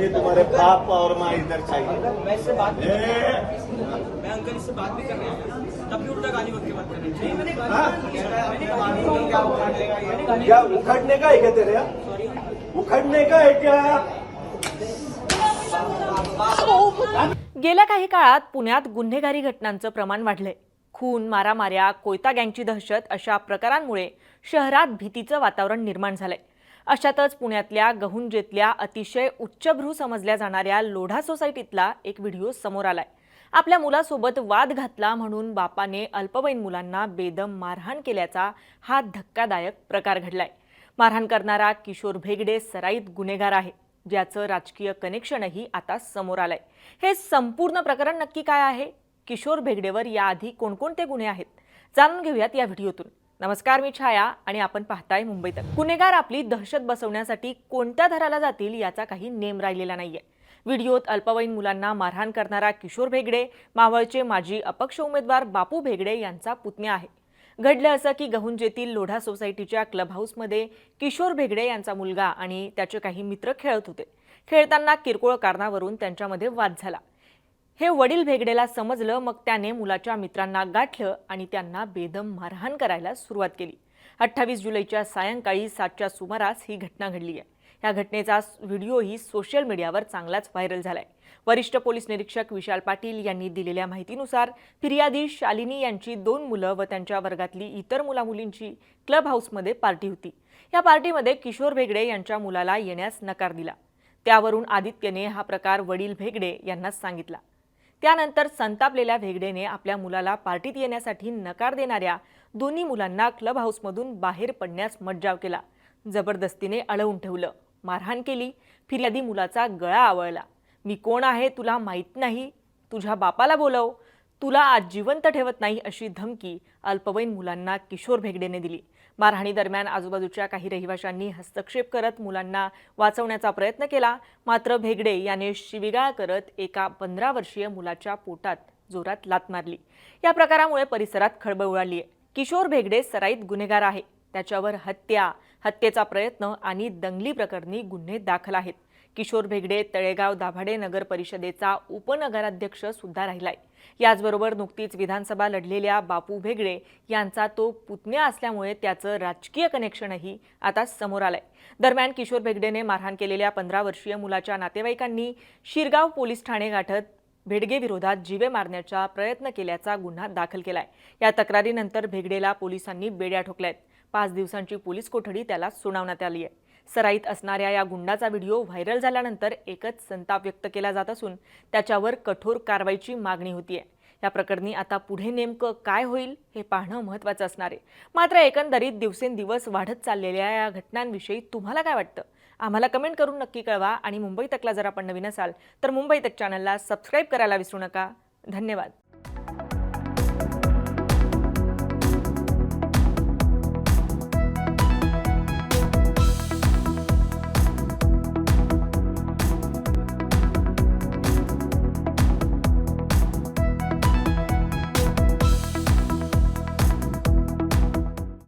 ये तुम्हारे बाप और माँ इधर चाहिए। मैं इससे बात भी ए, मैं अंकल इससे बात भी कर रहे हैं। तब भी उल्टा गाली बक के बात कर रहे हैं। मैंने? क्या उखाड़ लेगा ये क्या? उखड़ने का है क्या तेरे यहाँ? उखड़ने का है क्या? गेल्या काही काळात पुण्यात गुन्हेगारी घटनांचं प्रमाण वाढलंय. खून मारामाऱ्या कोयता गँगची दहशत अशा प्रकारांमुळे शहरात भीतीचं वातावरण निर्माण झालंय. अशातच पुण्यातल्या गहुंजेतल्या अतिशय उच्चभ्रू समजल्या जाणाऱ्या लोढा सोसायटीतला एक व्हिडिओ समोर आलाय. आपल्या मुलासोबत वाद घातला म्हणून बापाने अल्पवयीन मुलांना बेदम मारहाण केल्याचा हा धक्कादायक प्रकार घडलाय. मारहाण करणारा किशोर भेगडे सराईत गुन्हेगार आहे ज्याचं राजकीय कनेक्शनही आता समोर आलंय. हे संपूर्ण प्रकरण नक्की काय आहे? किशोर भेगडेवर याआधी कोणकोणते गुन्हे आहेत? जाणून घेऊयात या व्हिडिओतून. नमस्कार मी छाया आणि आपण पाहताय मुंबईत गुन्हेगार आपली दहशत बसवण्यासाठी कोणत्या धराला जातील याचा काही नेम राहिलेला नाहीये. व्हिडिओत अल्पवयीन मुलांना मारहाण करणारा किशोर भेगडे मावळचे माजी अपक्ष उमेदवार बापू भेगडे यांचा पुतण्या आहे. घडलं असं की गहुंजेतील लोढा सोसायटीच्या क्लब हाऊसमध्ये किशोर भेगडे यांचा मुलगा आणि त्याचे काही मित्र खेळत होते. खेळताना किरकोळ कारणावरून त्यांच्यामध्ये वाद झाला. हे वडील भेगडेला समजलं मग त्याने मुलाच्या मित्रांना गाठलं आणि त्यांना बेदम मारहाण करायला सुरुवात केली. अठ्ठावीस जुलैच्या सायंकाळी सातच्या सुमारास ही घटना घडली आहे. या घटनेचा व्हिडिओही सोशल मीडियावर चांगलाच व्हायरल झालाय. वरिष्ठ पोलीस निरीक्षक विशाल पाटील यांनी दिलेल्या माहितीनुसार फिर्यादी शालिनी यांची दोन मुलं व त्यांच्या वर्गातली इतर मुलामुलींची क्लब हाऊसमध्ये पार्टी होती. या पार्टीमध्ये किशोर भेगडे यांच्या मुलाला येण्यास नकार दिला. त्यावरून आदित्यने हा प्रकार वडील भेगडे यांना सांगितला. त्यानंतर संतापलेल्या भेगडेने आपल्या मुलाला पार्टीत येण्यासाठी नकार देणाऱ्या दोन्ही मुलांना क्लब हाऊसमधून बाहेर पडण्यास मज्जाव केला. जबरदस्तीने अडवून ठेवलं. मारहाण केली. फिर्यादी मुलाचा गळा आवळला. मी कोण आहे? तुला माहीत नाही. तुझ्या बापाला बोलव. तुला आज जिवंत ठेवत नाही अशी धमकी अल्पवयीन मुलांना किशोर भेगडेने दिली. मारहाणी दरम्यान आजूबाजूच्या काही रहिवाशांनी हस्तक्षेप करत मुलांना वाचवण्याचा प्रयत्न केला. मात्र भेगडे याने शिविगाळ करत एका पंधरा वर्षीय मुलाच्या पोटात जोरात लात मारली. या प्रकारामुळे परिसरात खळबळ उडाली आहे. किशोर भेगडे सराईत गुन्हेगार आहे. त्याच्यावर हत्या हत्येचा प्रयत्न आणि दंगली प्रकरणी गुन्हे दाखल आहेत. किशोर भेगडे तळेगाव दाभाडे नगर परिषदेचा उपनगराध्यक्ष सुद्धा राहिलाय. याचबरोबर नुकतीच विधानसभा लढलेल्या बापू भेगडे यांचा तो पुतण्या असल्यामुळे त्याचं राजकीय कनेक्शनही आता समोर आलंय. दरम्यान किशोर भेगडेने मारहाण केलेल्या पंधरा वर्षीय मुलाच्या नातेवाईकांनी शिरगाव पोलीस ठाणे गाठत भेडगेविरोधात जीवे मारण्याचा प्रयत्न केल्याचा गुन्हा दाखल केलाय. या तक्रारीनंतर भेगडेला पोलिसांनी बेड्या ठोकल्यात. पाच दिवसांची पोलीस कोठडी त्याला सुनावण्यात आली आहे सराईत असणाऱ्या या गुंडाचा व्हिडिओ व्हायरल झाल्यानंतर एकच संताप व्यक्त केला जात असून त्याच्यावर कठोर कारवाईची मागणी होतीये. या प्रकरणी आता पुढे नेमकं काय होईल हे पाहणं महत्त्वाचं असणार आहे. मात्र एकंदरीत दिवसेंदिवस वाढत चाललेल्या या घटनांविषयी तुम्हाला काय वाटतं? आम्हाला कमेंट करून नक्की कळवा आणि मुंबई तकला जर आपण नवीन असाल तर मुंबई तक चॅनलला सबस्क्राईब करायला विसरू नका. धन्यवाद.